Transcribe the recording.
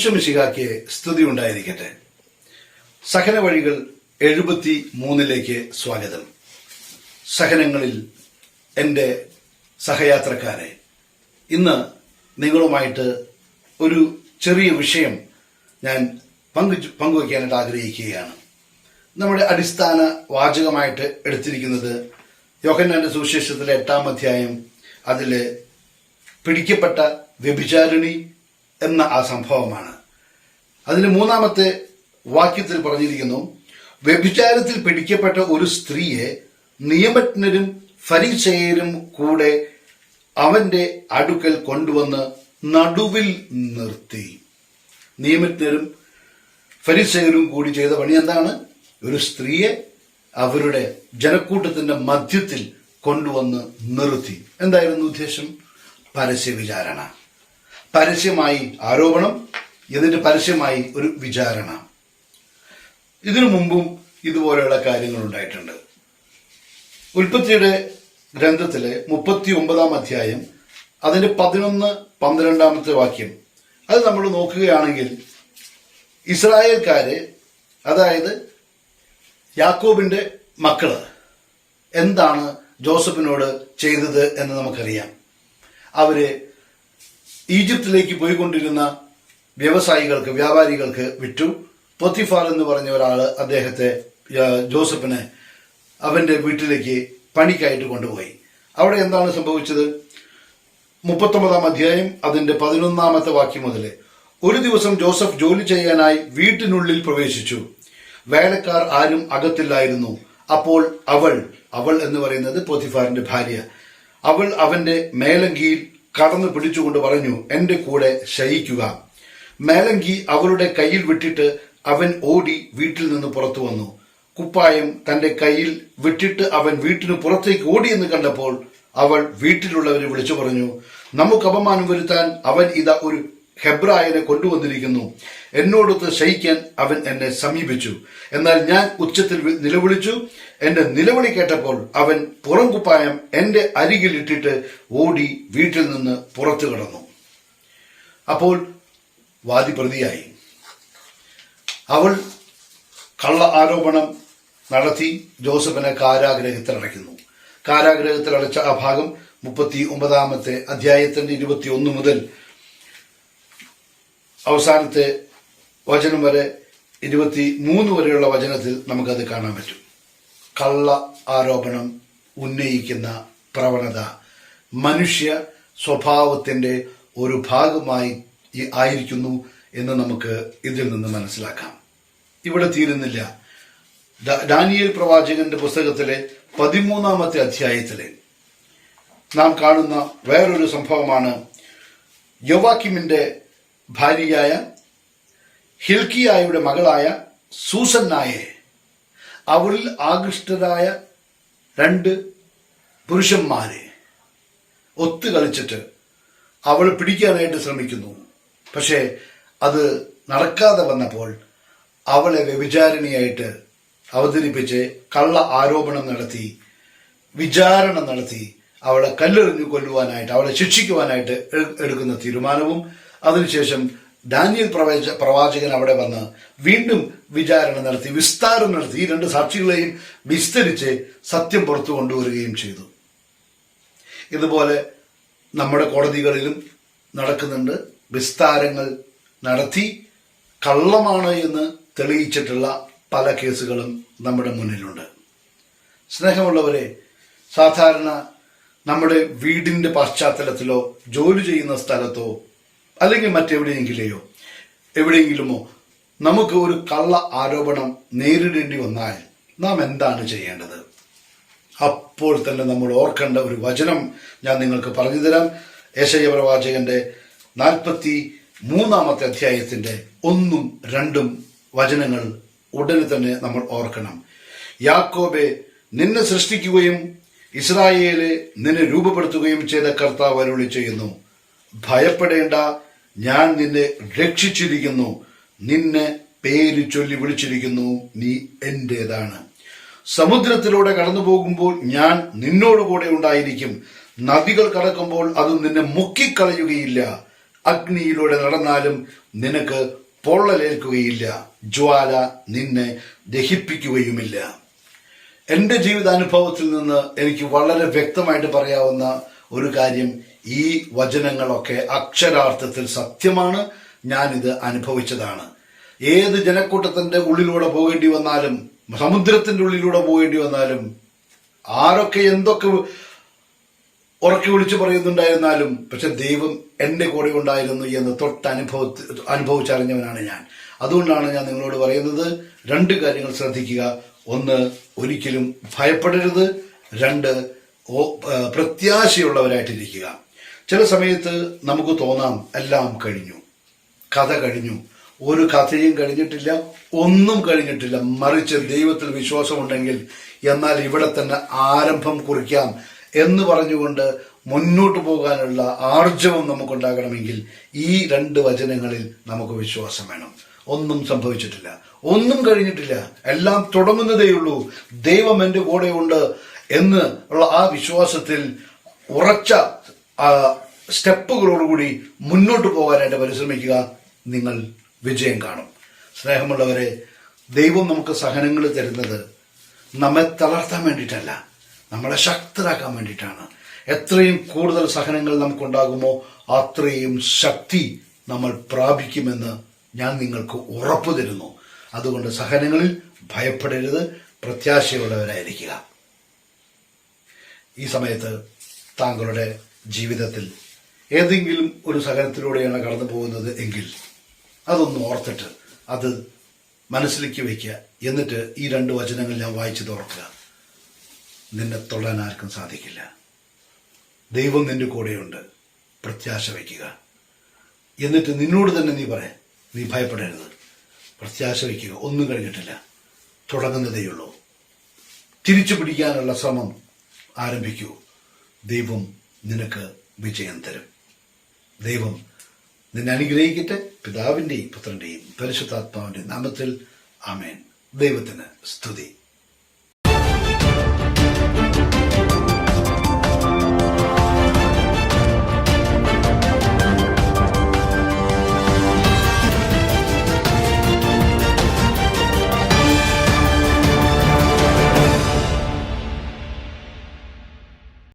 ഈശ്വമിശികാക്ക് സ്തുതി ഉണ്ടായിരിക്കട്ടെ. സഹന വഴികൾ എഴുപത്തി മൂന്നിലേക്ക് സ്വാഗതം. സഹനങ്ങളിൽ എന്റെ സഹയാത്രക്കാരെ ഇന്ന് നിങ്ങളുമായിട്ട് ഒരു ചെറിയ വിഷയം ഞാൻ പങ്കു പങ്കുവയ്ക്കാനായിട്ട് ആഗ്രഹിക്കുകയാണ്. നമ്മുടെ അടിസ്ഥാന വാചകമായിട്ട് എടുത്തിരിക്കുന്നത് യോഹന്നാന്റെ സുവിശേഷത്തിലെ എട്ടാം അധ്യായം അതിൽ പിടിക്കപ്പെട്ട വ്യഭിചാരിണി എന്ന ആ സംഭവമാണ്. അതിന് മൂന്നാമത്തെ വാക്യത്തിൽ പറഞ്ഞിരിക്കുന്നു വ്യഭിചാരത്തിൽ പിടിക്കപ്പെട്ട ഒരു സ്ത്രീയെ നിയമജ്ഞരും ഫരിസേയരും കൂടെ അവന്റെ അടുക്കൽ കൊണ്ടുവന്ന് നടുവിൽ നിർത്തി. നിയമജ്ഞരും ഫരിസേയരും കൂടി ചെയ്ത പണി എന്താണ്? ഒരു സ്ത്രീയെ അവരുടെ ജനക്കൂട്ടത്തിന്റെ മധ്യത്തിൽ കൊണ്ടുവന്ന് നിർത്തി. എന്തായിരുന്നു ഉദ്ദേശം? പരസ്യ വിചാരണ പരസ്യമായി ആരോപണം എന്നിട്ട് പരസ്യമായി ഒരു വിചാരണ. ഇതിനു മുമ്പും ഇതുപോലെയുള്ള കാര്യങ്ങൾ ഉണ്ടായിട്ടുണ്ട്. ഉൽപ്പത്തിയുടെ ഗ്രന്ഥത്തിലെ മുപ്പത്തി ഒമ്പതാം അധ്യായം അതിന്റെ പതിനൊന്ന് പന്ത്രണ്ടാമത്തെ വാക്യം. അത് നമ്മൾ നോക്കുകയാണെങ്കിൽ ഇസ്രായേൽക്കാരെ അതായത് യാക്കോബിന്റെ മക്കൾ എന്താണ് ജോസഫിനോട് ചെയ്തത് എന്ന് നമുക്കറിയാം. അവർ ഈജിപ്തിലേക്ക് പോയിക്കൊണ്ടിരുന്ന വ്യവസായികൾക്ക് വ്യാപാരികൾക്ക് വിറ്റു. പൊത്തിഫാർ എന്ന് പറഞ്ഞ ഒരാൾ അദ്ദേഹത്തെ ജോസഫിനെ അവന്റെ വീട്ടിലേക്ക് പണിക്കായിട്ട് കൊണ്ടുപോയി. അവിടെ എന്താണ് സംഭവിച്ചത്? മുപ്പത്തൊമ്പതാം അധ്യായം അതിന്റെ പതിനൊന്നാമത്തെ വാക്യം മുതൽ ഒരു ദിവസം ജോസഫ് ജോലി ചെയ്യാനായി വീട്ടിനുള്ളിൽ പ്രവേശിച്ചു. വേലക്കാർ ആരും അകത്തില്ലായിരുന്നു. അപ്പോൾ അവൾ അവൾ എന്ന് പറയുന്നത് പൊത്തിഫാറിന്റെ ഭാര്യ. അവൾ അവന്റെ മേലങ്കിയിൽ കടന്നു പിടിച്ചുകൊണ്ട് പറഞ്ഞു എന്റെ കൂടെ ശയിക്കുക. മേലങ്കി അവളുടെ കയ്യിൽ വിട്ടിട്ട് അവൻ ഓടി വീട്ടിൽ നിന്ന് പുറത്തു വന്നു. കുപ്പായം തന്റെ കയ്യിൽ വിട്ടിട്ട് അവൻ വീട്ടിന് പുറത്തേക്ക് ഓടിയെന്ന് കണ്ടപ്പോൾ അവൾ വീട്ടിലുള്ളവരെ വിളിച്ചു പറഞ്ഞു നമുക്ക് അപമാനം വരുത്താൻ അവൻ ഇതാ ഒരു ഹെബ്രായനെ കൊണ്ടുവന്നിരിക്കുന്നു. എന്നോടൊത്ത് ശയിക്കാൻ അവൻ എന്നെ സമീപിച്ചു. എന്നാൽ ഞാൻ ഉച്ചത്തിൽ നിലവിളിച്ചു. എന്റെ നിലവിളി കേട്ടപ്പോൾ അവൻ പുറംകുപ്പായം എന്റെ അരികിലിട്ടിട്ട് ഓടി വീട്ടിൽ നിന്ന് പുറത്തു കിടന്നു. അപ്പോൾ വാദി പ്രതിയായി അവൾ കള്ള ആരോപണം നടത്തി ജോസഫിനെ കാരാഗ്രഹത്തിൽ അടയ്ക്കുന്നു. കാരാഗ്രഹത്തിൽ അടച്ച ആ ഭാഗം മുപ്പത്തി ഒമ്പതാമത്തെ അധ്യായത്തിന്റെ ഇരുപത്തി ഒന്ന് മുതൽ അവസാനത്തെ വചനം വരെ ഇരുപത്തി മൂന്ന് വരെയുള്ള വചനത്തിൽ നമുക്കത് കാണാൻ പറ്റും. കള്ള ആരോപണം ഉന്നയിക്കുന്ന പ്രവണത മനുഷ്യ സ്വഭാവത്തിന്റെ ഒരു ഭാഗമായി ആയിരിക്കുന്നു എന്ന് നമുക്ക് ഇതിൽ നിന്ന് മനസ്സിലാക്കാം. ഇവിടെ തീരുന്നില്ല. ഡാനിയൽ പ്രവാചകന്റെ പുസ്തകത്തിലെ പതിമൂന്നാമത്തെ അധ്യായത്തിലെ നാം കാണുന്ന വേറൊരു സംഭവമാണ്. യോവാക്കിമിന്റെ ഭാര്യയായ ഹിൽക്കിയായുടെ മകളായ സൂസന്നായെ അവളിൽ ആകൃഷ്ടരായ രണ്ട് പുരുഷന്മാരെ ഒത്തു കളിച്ചിട്ട് അവൾ പിടിക്കാനായിട്ട് ശ്രമിക്കുന്നു. പക്ഷേ അത് നടക്കാതെ വന്നപ്പോൾ അവളെ വ്യഭിചാരിണിയായിട്ട് അവതരിപ്പിച്ച് കള്ള ആരോപണം നടത്തി വിചാരണ നടത്തി അവളെ കല്ലെറിഞ്ഞു കൊല്ലുവാനായിട്ട് അവളെ ശിക്ഷിക്കുവാനായിട്ട് എടുക്കുന്ന തീരുമാനവും അതിനുശേഷം ഡാനിയൽ പ്രവാച പ്രവാചകൻ അവിടെ വന്ന് വീണ്ടും വിചാരണ നടത്തി വിസ്താരം നടത്തി ഈ രണ്ട് സാക്ഷികളെയും വിസ്തരിച്ച് സത്യം പുറത്തു കൊണ്ടുവരികയും ചെയ്തു. ഇതുപോലെ നമ്മുടെ കോടതികളിലും നടക്കുന്നുണ്ട്. വിസ്താരങ്ങൾ നടത്തി കള്ളമാണ് എന്ന് തെളിയിച്ചിട്ടുള്ള പല കേസുകളും നമ്മുടെ മുന്നിലുണ്ട്. സ്നേഹമുള്ളവരെ സാധാരണ നമ്മുടെ വീടിന്റെ പശ്ചാത്തലത്തിലോ ജോലി ചെയ്യുന്ന സ്ഥലത്തോ അല്ലെങ്കിൽ മറ്റെവിടെയെങ്കിലെയോ എവിടെയെങ്കിലുമോ നമുക്ക് ഒരു കള്ള ആരോപണം നേരിടേണ്ടി വന്നാൽ നാം എന്താണ് ചെയ്യേണ്ടത്? അപ്പോൾ തന്നെ നമ്മൾ ഓർക്കേണ്ട ഒരു വചനം ഞാൻ നിങ്ങൾക്ക് പറഞ്ഞു തരാം യേശയ പ്രവാചകന്റെ നാൽപ്പത്തി മൂന്നാമത്തെ അധ്യായത്തിന്റെ ഒന്നും രണ്ടും വചനങ്ങൾ ഉടനെ തന്നെ നമ്മൾ ഓർക്കണം. യാക്കോബെ നിന്നെ സൃഷ്ടിക്കുകയും ഇസ്രായേലെ നിന്നെ രൂപപ്പെടുത്തുകയും ചെയ്ത കർത്താവ് അരുളി ചെയ്യുന്നു. ഭയപ്പെടേണ്ട ഞാൻ നിന്നെ രക്ഷിച്ചിരിക്കുന്നു. നിന്നെ പേര് ചൊല്ലി വിളിച്ചിരിക്കുന്നു. നീ എന്റേതാണ്. സമുദ്രത്തിലൂടെ കടന്നു പോകുമ്പോൾ ഞാൻ നിന്നോടുകൂടെ ഉണ്ടായിരിക്കും. നദികൾ കടക്കുമ്പോൾ അത് നിന്നെ മുക്കിക്കളയുകയില്ല. അഗ്നിയിലൂടെ നടന്നാലും നിനക്ക് പൊള്ളലേൽക്കുകയില്ല. ജ്വാല നിന്നെ ദഹിപ്പിക്കുകയുമില്ല. എന്റെ ജീവിതാനുഭവത്തിൽ നിന്ന് എനിക്ക് വളരെ വ്യക്തമായിട്ട് പറയാവുന്ന ഒരു കാര്യം ഈ വചനങ്ങളൊക്കെ അക്ഷരാർത്ഥത്തിൽ സത്യമാണ്. ഞാനിത് അനുഭവിച്ചതാണ്. ഏത് ജനക്കൂട്ടത്തിന്റെ ഉള്ളിലൂടെ പോകേണ്ടി വന്നാലും സമുദ്രത്തിന്റെ ഉള്ളിലൂടെ പോകേണ്ടി വന്നാലും ആരൊക്കെ എന്തൊക്കെ ഉറക്കി വിളിച്ചു പറയുന്നുണ്ടായിരുന്നാലും പക്ഷെ ദൈവം എന്റെ കൂടെ ഉണ്ടായിരുന്നു എന്ന് തൊട്ട് അനുഭവ അനുഭവിച്ചറിഞ്ഞവനാണ് ഞാൻ. അതുകൊണ്ടാണ് ഞാൻ നിങ്ങളോട് പറയുന്നത് രണ്ട് കാര്യങ്ങൾ ശ്രദ്ധിക്കുക. ഒന്ന് ഒരിക്കലും ഭയപ്പെടരുത്. രണ്ട് പ്രത്യാശയുള്ളവരായിട്ടിരിക്കുക. ചില സമയത്ത് നമുക്ക് തോന്നാം എല്ലാം കഴിഞ്ഞു. കഥ കഴിഞ്ഞു. ഒരു കഥയും കഴിഞ്ഞിട്ടില്ല ഒന്നും കഴിഞ്ഞിട്ടില്ല. മറിച്ച് ദൈവത്തിൽ വിശ്വാസമുണ്ടെങ്കിൽ എന്നാൽ ഇവിടെ തന്നെ ആരംഭം കുറിക്കാം എന്ന് പറഞ്ഞുകൊണ്ട് മുന്നോട്ട് പോകാനുള്ള ആർജവം നമുക്കുണ്ടാകണമെങ്കിൽ ഈ രണ്ട് വചനങ്ങളിൽ നമുക്ക് വിശ്വാസം വേണം. ഒന്നും സംഭവിച്ചിട്ടില്ല. ഒന്നും കഴിഞ്ഞിട്ടില്ല. എല്ലാം തുടങ്ങുന്നതേയുള്ളൂ ദൈവം എന്റെ കൂടെയുണ്ട് എന്ന് ഉള്ള ആ വിശ്വാസത്തിൽ ഉറച്ച സ്റ്റെപ്പുകളോടുകൂടി മുന്നോട്ട് പോകാനായിട്ട് പരിശ്രമിക്കുക നിങ്ങൾ വിജയം കാണും. സ്നേഹമുള്ളവരെ ദൈവം നമുക്ക് സഹനങ്ങൾ തരുന്നത് നമ്മെ തളർത്താൻ വേണ്ടിയിട്ടല്ല നമ്മളെ ശക്തരാക്കാൻ വേണ്ടിയിട്ടാണ്. എത്രയും കൂടുതൽ സഹനങ്ങൾ നമുക്കുണ്ടാകുമോ അത്രയും ശക്തി നമ്മൾ പ്രാപിക്കുമെന്ന് ഞാൻ നിങ്ങൾക്ക് ഉറപ്പു തരുന്നു. അതുകൊണ്ട് സഹനങ്ങളിൽ ഭയപ്പെടരുത് പ്രത്യാശയുള്ളവരായിരിക്കുക. ഈ സമയത്ത് താങ്കളുടെ ജീവിതത്തിൽ ഏതെങ്കിലും ഒരു സഹനത്തിലൂടെയാണ് കടന്നു പോകുന്നത് എങ്കിൽ അതൊന്ന് ഓർത്തിട്ട് അത് മനസ്സിലേക്ക് വയ്ക്കുക. എന്നിട്ട് ഈ രണ്ട് വചനങ്ങൾ ഞാൻ വായിച്ചു തോർക്കുക നിന്നെ തൊടാൻ ആർക്കും സാധിക്കില്ല. ദൈവം നിന്റെ കൂടെയുണ്ട്. പ്രത്യാശ വയ്ക്കുക. എന്നിട്ട് നിന്നോട് തന്നെ നീ പറയാം. നീ ഭയപ്പെടരുത്. പ്രത്യാശ വയ്ക്കുക. ഒന്നും കഴിഞ്ഞിട്ടില്ല. തുടങ്ങുന്നതേയുള്ളൂ തിരിച്ചു പിടിക്കാനുള്ള ശ്രമം ആരംഭിക്കൂ. ദൈവം നിനക്ക് വിജയം തരും. ദൈവം നിന്നെ അനുഗ്രഹിക്കട്ടെ. പിതാവിന്റെയും പുത്രന്റെയും പരിശുദ്ധാത്മാവിന്റെ നാമത്തിൽ ആമേൻ. ദൈവത്തിന് സ്തുതി.